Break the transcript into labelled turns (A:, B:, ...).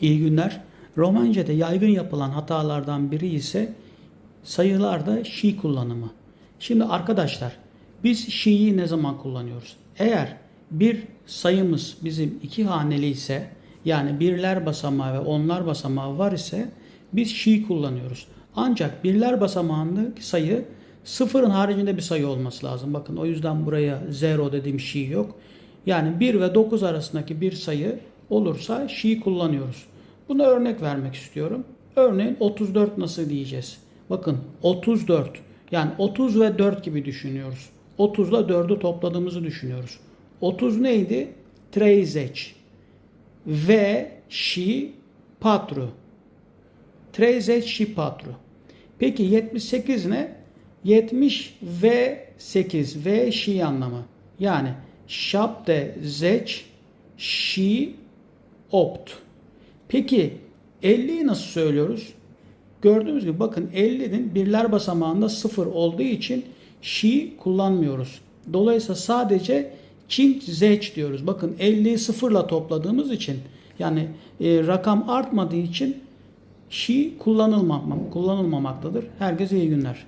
A: İyi günler. Romanca'da yaygın yapılan hatalardan biri ise sayılarda şi kullanımı. Şimdi arkadaşlar biz şi'yi ne zaman kullanıyoruz? Eğer bir sayımız bizim iki haneli ise yani birler basamağı ve onlar basamağı var ise biz şi kullanıyoruz. Ancak birler basamağındaki sayı sıfırın haricinde bir sayı olması lazım. Bakın o yüzden buraya zero dediğim şi yok. Yani 1 ve 9 arasındaki bir sayı olursa şi kullanıyoruz. Buna örnek vermek istiyorum. Örneğin 34 nasıl diyeceğiz? Bakın 34 yani 30 ve 4 gibi düşünüyoruz. 30 ile 4'ü topladığımızı düşünüyoruz. 30 neydi? Trezec ve şi patru. Trezec şi patru. Peki 78 ne? 70 ve 8 ve şi anlamı. Yani şapte zeç şi opt. Peki 50'yi nasıl söylüyoruz? Gördüğünüz gibi bakın 50'nin birler basamağında 0 olduğu için şi kullanmıyoruz. Dolayısıyla sadece çink zeç diyoruz. Bakın 50'yi sıfırla topladığımız için yani e, rakam artmadığı için şi kullanılmam, kullanılmamaktadır. Herkese iyi günler.